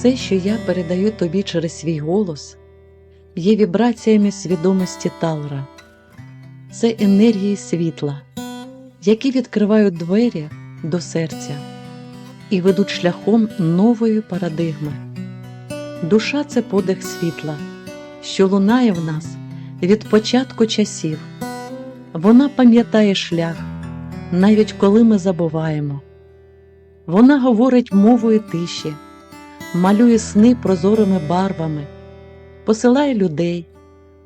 Все, що я передаю тобі через свій голос, є вібраціями свідомості Талра, це енергії світла, які відкривають двері до серця і ведуть шляхом нової парадигми. Душа це подих світла, що лунає в нас від початку часів. Вона пам'ятає шлях, навіть коли ми забуваємо. Вона говорить мовою тиші, малює сни прозорими барвами, посилає людей,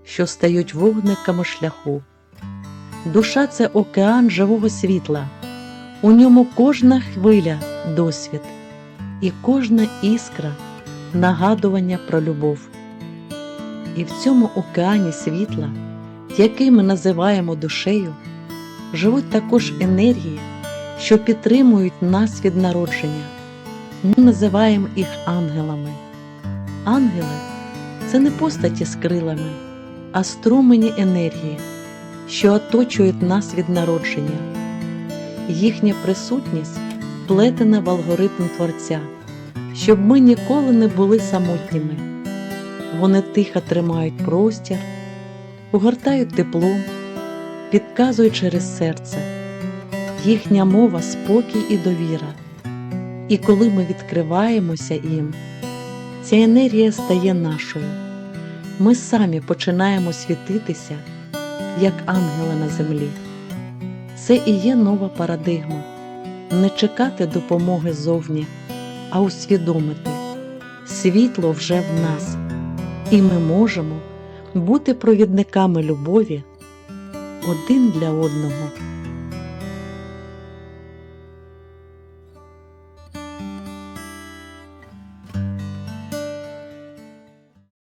що стають вогниками шляху. Душа це океан живого світла, у ньому кожна хвиля досвід, і кожна іскра нагадування про любов. І в цьому океані світла, який ми називаємо душею, живуть також енергії, що підтримують нас від народження. Ми називаємо їх ангелами. Ангели це не постаті з крилами, а струмені енергії, що оточують нас від народження. Їхня присутність плетена в алгоритм Творця, щоб ми ніколи не були самотніми. Вони тихо тримають простір, огортають теплом, підказують через серце. Їхня мова спокій і довіра. І коли ми відкриваємося їм, ця енергія стає нашою. Ми самі починаємо світитися, як ангели на землі. Це і є нова парадигма не чекати допомоги зовні, а усвідомити світло вже в нас, і ми можемо бути провідниками любові один для одного.